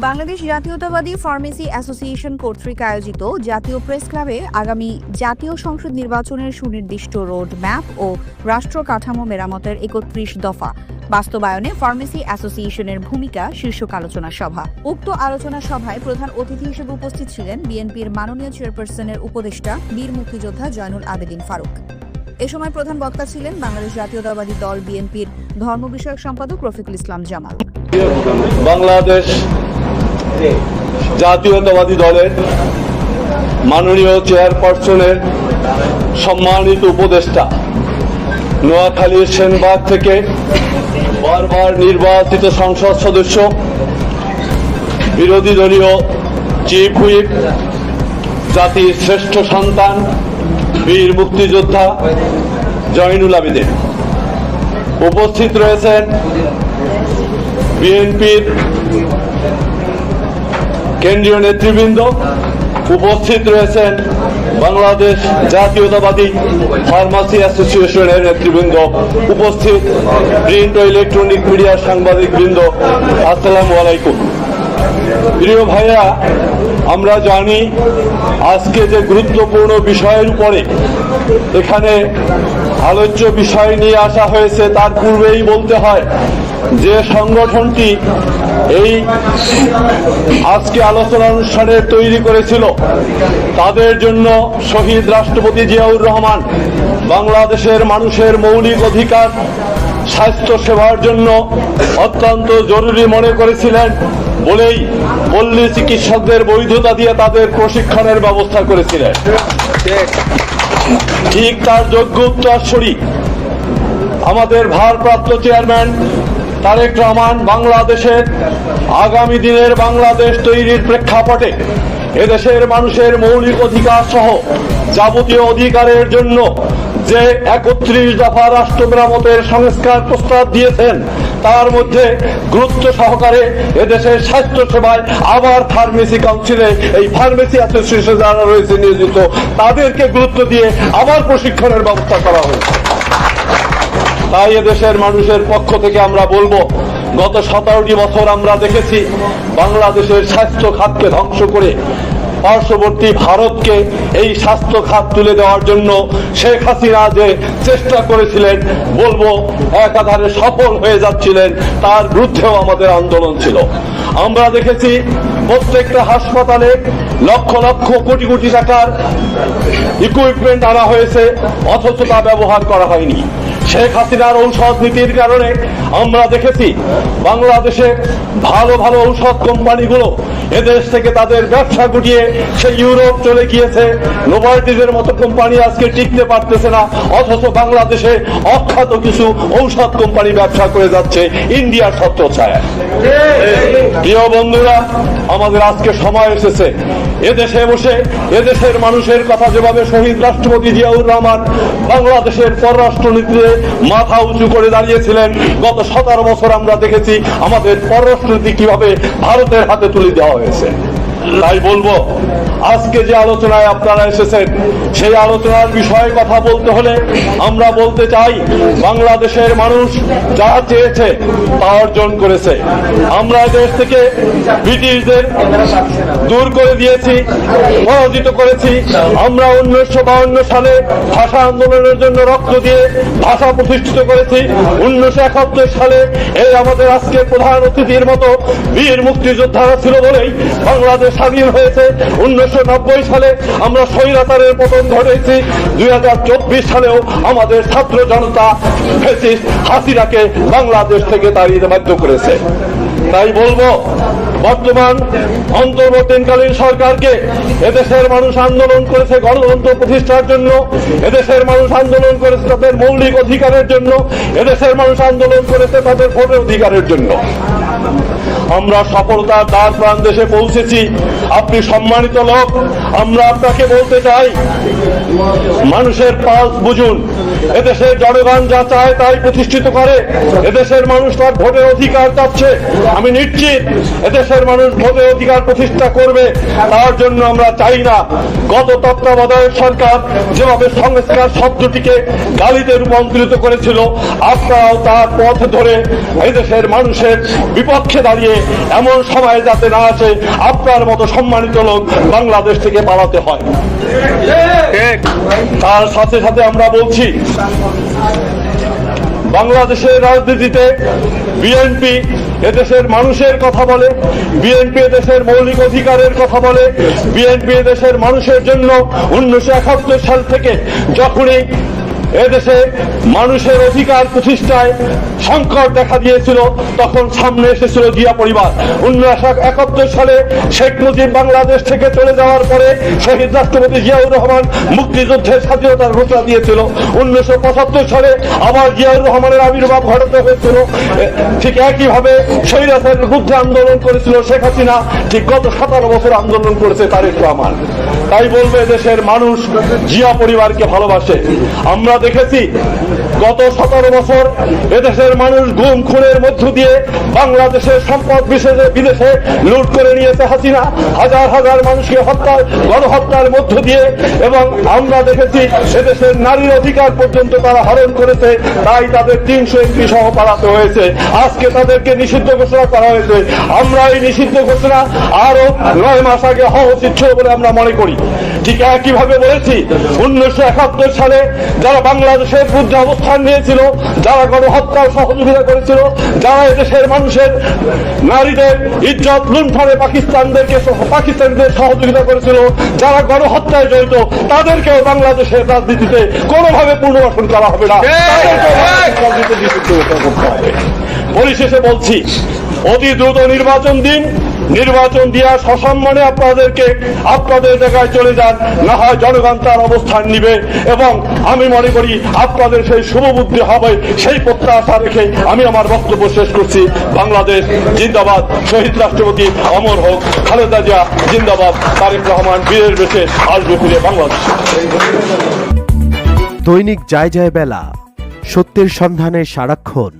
বাংলাদেশ জাতীয়তাবাদী pharmacy association কর্তৃক আয়োজিত জাতীয় প্রেস ক্লাবে আগামী জাতীয় সংসদ নির্বাচনের সুনির্দিষ্ট রোড ম্যাপ ও রাষ্ট্র কাঠামো মেরামতের একত্রিশ দফা। বাস্তবায়নে ফার্মেসি অ্যাসোসিয়েশনের ভূমিকা শীর্ষক আলোচনা সভা। উক্ত আলোচনা সভায় প্রধান অতিথি হিসেবে উপস্থিত ছিলেন বিএনপির মাননীয় চেয়ারপারসনের উপদেষ্টা বীর মুক্তিযোদ্ধা জয়নুল আবেদিন ফারুক। এ সময় প্রধান বক্তা ছিলেন বাংলাদেশ জাতীয়তাবাদী দল বিএনপির ধর্ম বিষয়ক সম্পাদক রফিকুল ইসলাম জামাল। বাংলাদেশ জাতীয়তাবাদী দলের মাননীয় চেয়ারপারসনের সম্মানিত উপদেষ্টা নোয়াখালীর সেনবাগ থেকে বারবার নির্বাচিত সংসদ সদস্য, বিরোধী দলীয় চিফ হুইপ, জাতির শ্রেষ্ঠ সন্তান, বীর মুক্তিযোদ্ধা জয়নুল আবেদিন। উপস্থিত রয়েছেন বিএনপির কেন্দ্রীয় নেতৃবৃন্দ উপস্থিত রয়েছেন বাংলাদেশ জাতীয়তাবাদী ফার্মাসি অ্যাসোসিয়েশনের নেতৃবৃন্দ, উপস্থিত প্রিন্ট ও ইলেকট্রনিক মিডিয়ার সাংবাদিক বৃন্দ আসসালামু আলাইকুম। প্রিয় ভাইয়া, আমরা জানি আজকে যে গুরুত্বপূর্ণ বিষয়ের উপরে এখানে আলোচ্য বিষয় নিয়ে আসা হয়েছে, তার পূর্বেই বলতে হয় যে সংগঠনটি এই আজকে আলোচনা অনুষ্ঠানে তৈরি করেছিল, তাদের জন্য শহীদ রাষ্ট্রপতি জিয়াউর রহমান বাংলাদেশের মানুষের মৌলিক অধিকার, স্বাস্থ্য সেবার জন্য অত্যন্ত জরুরি মনে করেছিলেন বলেই পল্লী চিকিৎসকদের বৈধতা দিয়ে তাদের প্রশিক্ষণের ব্যবস্থা করেছিলেন। ঠিক তার যোগ্য উত্তরস্বরী আমাদের ভারপ্রাপ্ত চেয়ারম্যান তারেক রহমান বাংলাদেশের আগামী দিনের বাংলাদেশ তৈরির প্রেক্ষাপটে এদেশের মানুষের মৌলিক অধিকার সহ যাবতীয় অধিকারের জন্য যে একত্রিশ দফা রাষ্ট্র মেরামতের সংস্কার প্রস্তাব দিয়েছেন, তার মধ্যে গুরুত্ব সহকারে এদেশের স্বাস্থ্য সেবায় আবার ফার্মেসি কাউন্সিলে এই ফার্মেসি অ্যাসোসিয়েশন যারা রয়েছে নিয়োজিত, তাদেরকে গুরুত্ব দিয়ে আবার প্রশিক্ষণের ব্যবস্থা করা হয়েছে। তাই এদেশের মানুষের পক্ষ থেকে আমরা বলব, গত সতেরোটি বছর আমরা দেখেছি বাংলাদেশের স্বাস্থ্য খাতকে ধ্বংস করে পার্শ্ববর্তী ভারতকে এই স্বাস্থ্য খাত তুলে দেওয়ার জন্য শেখ হাসিনা যে চেষ্টা করেছিলেন, বলব একাধারে সফল হয়ে যাচ্ছিলেন, তার বিরুদ্ধেও আমাদের আন্দোলন ছিল। আমরা দেখেছি প্রত্যেকটা হাসপাতালে লক্ষ লক্ষ কোটি কোটি টাকার ইকুইপমেন্ট আনা হয়েছে, অথচ তা ব্যবহার করা হয়নি। শেখ হাসিনার ঔষধ নীতির কারণে আমরা দেখেছি বাংলাদেশে ভালো ভালো ঔষধ কোম্পানিগুলো এদেশ থেকে তাদের ব্যবসা গুটিয়ে সে ইউরোপ চলে গিয়েছে। নোভার্টিজের মতো কোম্পানি আজকে টিকতে পারতেছে না, অথচ বাংলাদেশে অখ্যাত কিছু ঔষধ কোম্পানি ব্যবসা করে যাচ্ছে, ইন্ডিয়ার সত্য ছায় প্রিয় বন্ধুরা, আমাদের আজকে সময় এসেছে। এদেশে বসে এদেশের মানুষের কথা যেভাবে শহীদ রাষ্ট্রপতি জিয়াউর রহমান বাংলাদেশের পররাষ্ট্রনীতিতে মাথা উঁচু করে দাঁড়িয়েছিলেন। গত সতেরো বছর আমরা দেখেছি আমাদের পররাষ্ট্রনীতি কীভাবে ভারতের হাতে তুলে দেওয়া হয়েছে। তাই বলব, আজকে যে আলোচনায় আপনারা এসেছেন, সেই আলোচনার বিষয়ে কথা বলতে হলে আমরা বলতে চাই, বাংলাদেশের মানুষ যা চেয়েছে তা অর্জন করেছে। আমরা দেশ থেকে ব্রিটিশদের দূর করে দিয়েছি, পরাজিত করেছি। আমরা উনিশশো বাউন্ন সালে ভাষা আন্দোলনের জন্য রক্ত দিয়ে ভাষা প্রতিষ্ঠিত করেছি। উনিশশো একাত্তর সালে এই আমাদের আজকে প্রধান অতিথির মতো বীর মুক্তিযোদ্ধারা ছিল বলেই বাংলাদেশ স্বাধীন হয়েছে। উনিশশো নব্বই সালে আমরা স্বৈরাচারের পতন ঘটেছি দুই হাজার চব্বিশ সালেও আমাদের ছাত্র জনতা হাসিনাকে বাংলাদেশ থেকে তাড়িয়ে বাধ্য করেছে। তাই বলব, বর্তমান অন্তর্বর্তীকালীন সরকারকে এদেশের মানুষ আন্দোলন করেছে গণতন্ত্র প্রতিষ্ঠার জন্য, এদেশের মানুষ আন্দোলন করেছে তাদের মৌলিক অধিকারের জন্য, এদেশের মানুষ আন্দোলন করেছে তাদের ভোটের অধিকারের জন্য। আমরা সফলতার দ্বার প্রাণ দেশে পৌঁছেছি। আপনি সম্মানিত লোক, আমরা আপনাকে বলতে চাই, মানুষের পালস বুঝুন। এদেশের জনগণ যা চায় তাই প্রতিষ্ঠিত করে। এদেশের মানুষ তার ভোটের অধিকার চাচ্ছে। আমি নিশ্চিত এদেশের মানুষ ভোটের অধিকার প্রতিষ্ঠা করবে। তার জন্য আমরা চাই না। গত তত্ত্বাবধায়ক সরকার যেভাবে সংস্কার শব্দটিকে গালিতে রূপান্তরিত করেছিল, আপনারাও তার পথ ধরে এদেশের মানুষের বিপক্ষে দাঁড়িয়ে এমন সময় যাতে না আসে আপনার মতো সম্মানিত লোক বাংলাদেশ থেকে পালাতে হয়। তার সাথে সাথে আমরা বলছি বাংলাদেশের রাজনীতিতে বিএনপি এদেশের মানুষের কথা বলে বিএনপি এদেশের মৌলিক অধিকারের কথা বলে বিএনপি এদেশের মানুষের জন্য উনিশশো একাত্তর সাল থেকে যখনই এদেশে মানুষের অধিকার প্রতিষ্ঠায় সংকট দেখা দিয়েছিল, তখন সামনে এসেছিল জিয়া পরিবার। উনিশশো একাত্তর সালে শেখ মুজিব বাংলাদেশ থেকে চলে যাওয়ার পরে শহীদ রাষ্ট্রপতি জিয়াউর রহমান মুক্তিযুদ্ধের স্বাধীনতার ঘোষণা দিয়েছিল। উনিশশো পঁচাত্তর সালে আবার জিয়াউর রহমানের আবির্ভাব ঘটাতে হয়েছিল। ঠিক একইভাবে স্বৈরাচারের বিরুদ্ধে আন্দোলন করেছিল শেখ হাসিনা। ঠিক গত সতেরো বছর আন্দোলন করেছে তারেক রহমান। তাই বলবে দেশের মানুষ জিয়া পরিবারকে ভালোবাসে। আমরা দেখেছি। গত সতেরো বছর এদেশের মানুষ গুম খুনের মধ্য দিয়ে বাংলাদেশের সম্পদ বিশেষে বিদেশে লুট করে নিয়েছে হাসিনা। হাজার হাজার মানুষকে হত্যা গণহত্যার মধ্য দিয়ে এবং আমরা দেখেছি এদেশের নারীর অধিকার পর্যন্ত তারা হরণ করেছে, তাই তাদের তিনশো এমপি সহ পালাতে হয়েছে। আজকে তাদেরকে নিষিদ্ধ ঘোষণা করা হয়েছে। আমরা এই নিষিদ্ধ ঘোষণা আরও নয় মাস আগে হওয়া উচিত ছিল বলে আমরা মনে করি। ঠিক একইভাবে বলেছি উনিশশো একাত্তর সালে যারা বাংলাদেশের বিরুদ্ধে অবস্থান নিয়েছিল যারা গণহত্যার সহযোগিতা করেছিল যারা এদেশের মানুষের নারীদের ইজ্জত লুণ্ঠনে পাকিস্তানদেরকে পাকিস্তানদের সহযোগিতা করেছিল যারা গণহত্যায় জড়িত তাদেরকেও বাংলাদেশের রাজনীতিতে কোনোভাবে পুনর্বাসন করা হবে না। পরিশেষে বলছি অতি দ্রুত নির্বাচন দিন নির্বাচন দিয়া সসম্মানে আপনাদেরকে আপনাদের জায়গায় চলে যান, না হয় জনগণ তার অবস্থান নিবে। এবং আমি মনে করি আপনাদের সেই শুভবুদ্ধি হবে, সেই প্রত্যাশা রেখে আমি আমার বক্তব্য শেষ করছি। বাংলাদেশ জিন্দাবাদ। শহীদ রাষ্ট্রপতি অমর হোক, খালেদা জিয়া জিন্দাবাদ। তারেক রহমান বীরের বেশে আসবে ফিরে বাংলাদেশ। দৈনিক যায় যায় বেলা, সত্যের সন্ধানে সারাক্ষণ।